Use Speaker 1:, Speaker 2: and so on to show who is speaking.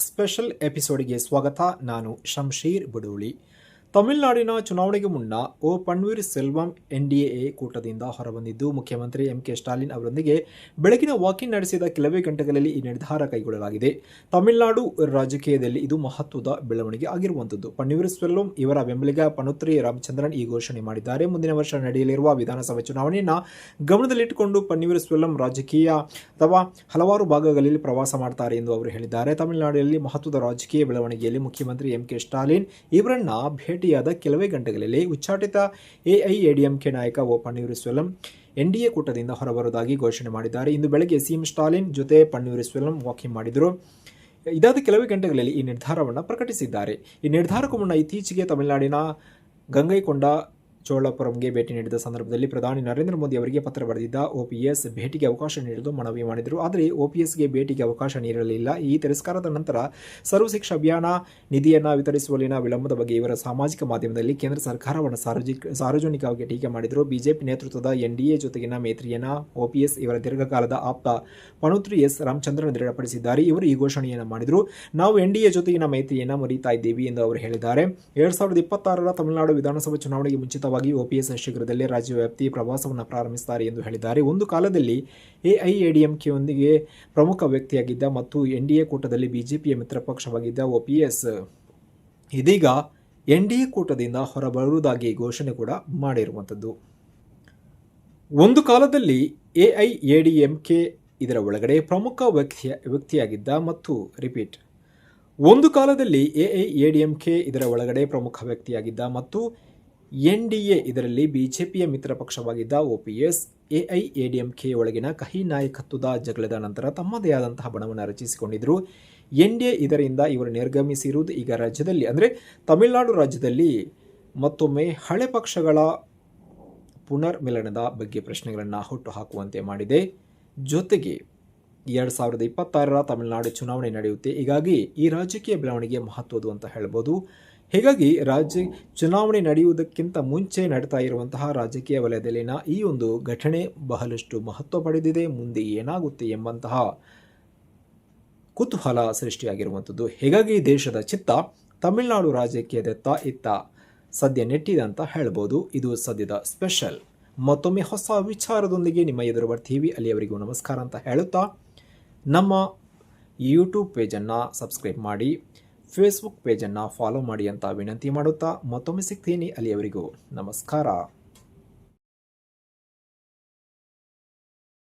Speaker 1: Special ಎಪಿಸೋಡ್ಗೆ ಸ್ವಾಗತ. ನಾನು ಶಂಶೀರ್ ಬುಡೂಳಿ. ತಮಿಳುನಾಡಿನ ಚುನಾವಣೆಗೆ ಮುನ್ನ ಓ. ಪನ್ವೀರ್ ಸೆಲ್ವಂ ಎನ್ಡಿಎ ಕೂಟದಿಂದ ಹೊರಬಂದಿದ್ದು, ಮುಖ್ಯಮಂತ್ರಿ ಎಂ. ಕೆ. ಸ್ಟಾಲಿನ್ ಅವರೊಂದಿಗೆ ಬೆಳಗಿನ ವಾಕಿಂಗ್ ನಡೆಸಿದ ಕೆಲವೇ ಗಂಟೆಗಳಲ್ಲಿ ಈ ನಿರ್ಧಾರ ಕೈಗೊಳ್ಳಲಾಗಿದೆ. ತಮಿಳುನಾಡು ರಾಜಕೀಯದಲ್ಲಿ ಇದು ಮಹತ್ವದ ಬೆಳವಣಿಗೆ ಆಗಿರುವಂಥದ್ದು. ಪನ್ನೀರ್ ಸೆಲ್ವಂ ಇವರ ಬೆಂಬಲಿಗ ಪನುತ್ರಿ ರಾಮಚಂದ್ರನ್ ಈ ಘೋಷಣೆ ಮಾಡಿದ್ದಾರೆ. ಮುಂದಿನ ವರ್ಷ ನಡೆಯಲಿರುವ ವಿಧಾನಸಭೆ ಚುನಾವಣೆಯನ್ನು ಗಮನದಲ್ಲಿಟ್ಟುಕೊಂಡು ಪನ್ನೀರ್ ಸೆಲ್ವಂ ರಾಜಕೀಯ ಅಥವಾ ಹಲವಾರು ಭಾಗಗಳಲ್ಲಿ ಪ್ರವಾಸ ಮಾಡ್ತಾರೆ ಎಂದು ಅವರು ಹೇಳಿದ್ದಾರೆ. ತಮಿಳುನಾಡಿನಲ್ಲಿ ಮಹತ್ವದ ರಾಜಕೀಯ ಬೆಳವಣಿಗೆಯಲ್ಲಿ ಮುಖ್ಯಮಂತ್ರಿ ಎಂ. ಕೆ. ಸ್ಟಾಲಿನ್ ಇವರನ್ನ ಭೇಟಿಯಾದ ಕೆಲವೇ ಗಂಟೆಗಳಲ್ಲಿ ಉಚ್ಚಾಟಿತ ಎಐಎಡಿಎಂಕೆ ನಾಯಕ ಓ ಪನ್ನೀರ್ಸೆಲ್ವಂ ಎನ್ಡಿಎ ಕೂಟದಿಂದ ಹೊರಬರುವುದಾಗಿ ಘೋಷಣೆ ಮಾಡಿದ್ದಾರೆ. ಇಂದು ಬೆಳಗ್ಗೆ ಸಿಎಂ ಸ್ಟಾಲಿನ್ ಜೊತೆ ಪನ್ನೀರ್ಸೆಲ್ವಂ ವಾಕಿಂಗ್ ಮಾಡಿದರು. ಇದಾದ ಕೆಲವೇ ಗಂಟೆಗಳಲ್ಲಿ ಈ ನಿರ್ಧಾರವನ್ನು ಪ್ರಕಟಿಸಿದ್ದಾರೆ. ಈ ನಿರ್ಧಾರಕ್ಕೂ ಮುನ್ನ ಇತ್ತೀಚೆಗೆ ತಮಿಳುನಾಡಿನ ಗಂಗೈಕೊಂಡ ಚೋಳಪುರಂಗೆ ಭೇಟಿ ನೀಡಿದ ಸಂದರ್ಭದಲ್ಲಿ ಪ್ರಧಾನಿ ನರೇಂದ್ರ ಮೋದಿ ಅವರಿಗೆ ಪತ್ರ ಬರೆದಿದ್ದ ಓಪಿಎಸ್ ಭೇಟಿಗೆ ಅವಕಾಶ ನೀಡಲು ಮನವಿ ಮಾಡಿದರು. ಆದರೆ ಓಪಿಎಸ್ಗೆ ಭೇಟಿಗೆ ಅವಕಾಶ ನೀಡಲಿಲ್ಲ. ಈ ತಿರಸ್ಕಾರದ ನಂತರ ಸರ್ವ ಶಿಕ್ಷಾ ಅಭಿಯಾನ, ನಿಧಿಯನ್ನು ವಿತರಿಸುವಲ್ಲಿನ ವಿಳಂಬದ ಬಗ್ಗೆ ಇವರ ಸಾಮಾಜಿಕ ಮಾಧ್ಯಮದಲ್ಲಿ ಕೇಂದ್ರ ಸರ್ಕಾರವನ್ನು ಸಾರ್ವಜನಿಕ ಸಾರ್ವಜನಿಕವಾಗಿ ಟೀಕೆ ಮಾಡಿದರು. ಬಿಜೆಪಿ ನೇತೃತ್ವದ ಎನ್ಡಿಎ ಜೊತೆಗಿನ ಮೈತ್ರಿಯನ್ನು ಓಪಿಎಸ್ ಇವರ ದೀರ್ಘಕಾಲದ ಆಪ್ತ ಪಣುತ್ರಿ ಎಸ್ ರಾಮಚಂದ್ರನ್ ದೃಢಪಡಿಸಿದ್ದಾರೆ. ಇವರು ಈ ಘೋಷಣೆಯನ್ನು ಮಾಡಿದರು. ನಾವು ಎನ್ಡಿಎ ಜೊತೆಗಿನ ಮೈತ್ರಿಯನ್ನು ಮರೀತಾ ಇದ್ದೀವಿ ಎಂದು ಅವರು ಹೇಳಿದ್ದಾರೆ. ಎರಡ್ ಸಾವಿರದ ತಮಿಳುನಾಡು ವಿಧಾನಸಭಾ ಚುನಾವಣೆಗೆ ಮುಂಚಿತವಾಗಿ ಓಪಿಎಸ್ ಶೀಘ್ರದಲ್ಲೇ ರಾಜ್ಯವ್ಯಾಪ್ತಿ ಪ್ರವಾಸವನ್ನು ಪ್ರಾರಂಭಿಸುತ್ತಾರೆ ಎಂದು ಹೇಳಿದ್ದಾರೆ. ಒಂದು ಕಾಲದಲ್ಲಿ ಎಐಎಡಿಎಂಕೆಯೊಂದಿಗೆ ಪ್ರಮುಖ ವ್ಯಕ್ತಿಯಾಗಿದ್ದ ಮತ್ತು ಎನ್ಡಿಎ ಕೂಟದಲ್ಲಿ ಬಿಜೆಪಿಯ ಮಿತ್ರ ಪಕ್ಷವಾಗಿದ್ದ ಓಪಿಎಸ್ ಇದೀಗ ಎನ್ಡಿಎ ಕೂಟದಿಂದ ಹೊರಬರುವುದಾಗಿ ಘೋಷಣೆ ಕೂಡ ಮಾಡಿರುವಂಥದ್ದು. ಒಂದು ಕಾಲದಲ್ಲಿ ಎಐಎಡಿಎಂಕೆ ಇದರ ಒಳಗಡೆ ಪ್ರಮುಖ ವ್ಯಕ್ತಿಯ, ವ್ಯಕ್ತಿಯಾಗಿದ್ದ ಮತ್ತು ರಿಪೀಟ್ ಒಂದು ಕಾಲದಲ್ಲಿ ಎಐಎಡಿಎಂಕೆ ಇದರ ಒಳಗಡೆ ಪ್ರಮುಖ ವ್ಯಕ್ತಿಯಾಗಿದ್ದ ಮತ್ತು ಎನ್ ಡಿ ಎ ಇದರಲ್ಲಿ ಬಿಜೆಪಿಯ ಮಿತ್ರ ಪಕ್ಷವಾಗಿದ್ದ ಒಪಿಎಸ್ ಎಐಎಡಿಎಂಕೆ ಒಳಗಿನ ಕಹಿ ನಾಯಕತ್ವದ ಜಗಳದ ನಂತರ ತಮ್ಮದೇ ಆದಂತಹ ಬಣವನ್ನು ರಚಿಸಿಕೊಂಡಿದ್ದರು ಎನ್ ಡಿ ಎ ಇದರಿಂದ ಇವರು ನಿರ್ಗಮಿಸಿರುವುದು ಈಗ ರಾಜ್ಯದಲ್ಲಿ, ಅಂದರೆ ತಮಿಳುನಾಡು ರಾಜ್ಯದಲ್ಲಿ ಮತ್ತೊಮ್ಮೆ ಹಳೆ ಪಕ್ಷಗಳ ಪುನರ್ಮಿಲನದ ಬಗ್ಗೆ ಪ್ರಶ್ನೆಗಳನ್ನು ಹುಟ್ಟುಹಾಕುವಂತೆ ಮಾಡಿದೆ. ಜೊತೆಗೆ ಎರಡು ಸಾವಿರದ ಇಪ್ಪತ್ತಾರರ ತಮಿಳುನಾಡು ಚುನಾವಣೆ ನಡೆಯುತ್ತೆ. ಹೀಗಾಗಿ ಈ ರಾಜಕೀಯ ಬೆಳವಣಿಗೆ ಮಹತ್ವದ್ದು ಅಂತ ಹೇಳ್ಬೋದು. ಹೀಗಾಗಿ ರಾಜ್ಯ ಚುನಾವಣೆ ನಡೆಯುವುದಕ್ಕಿಂತ ಮುಂಚೆ ನಡೀತಾ ಇರುವಂತಹ ರಾಜಕೀಯ ವಲಯದಲ್ಲಿನ ಈ ಒಂದು ಘಟನೆ ಬಹಳಷ್ಟು ಮಹತ್ವ ಪಡೆದಿದೆ. ಮುಂದೆ ಏನಾಗುತ್ತೆ ಎಂಬಂತಹ ಕುತೂಹಲ ಸೃಷ್ಟಿಯಾಗಿರುವಂಥದ್ದು. ಹೀಗಾಗಿ ದೇಶದ ಚಿತ್ತ ತಮಿಳುನಾಡು ರಾಜಕೀಯದತ್ತ ಇತ್ತ ಸದ್ಯ ನೆಟ್ಟಿದೆ ಅಂತ ಹೇಳ್ಬೋದು. ಇದು ಸದ್ಯದ ಸ್ಪೆಷಲ್. ಮತ್ತೊಮ್ಮೆ ಹೊಸ ವಿಚಾರದೊಂದಿಗೆ ನಿಮ್ಮ ಎದುರು ಬರ್ತೀವಿ ಅಲ್ಲಿಯವರಿಗೂ ನಮಸ್ಕಾರ ಅಂತ ಹೇಳುತ್ತಾ ನಮ್ಮ ಯೂಟ್ಯೂಬ್ ಪೇಜನ್ನು ಸಬ್ಸ್ಕ್ರೈಬ್ ಮಾಡಿ ಫೇಸ್ಬುಕ್ ಪೇಜನ್ನು ಫಾಲೋ ಮಾಡಿ ಅಂತ ವಿನಂತಿ ಮಾಡುತ್ತಾ ಮತ್ತೊಮ್ಮೆ ಸಿಗ್ತೀನಿ ಅಲ್ಲಿಯವರಿಗೂ. ನಮಸ್ಕಾರ.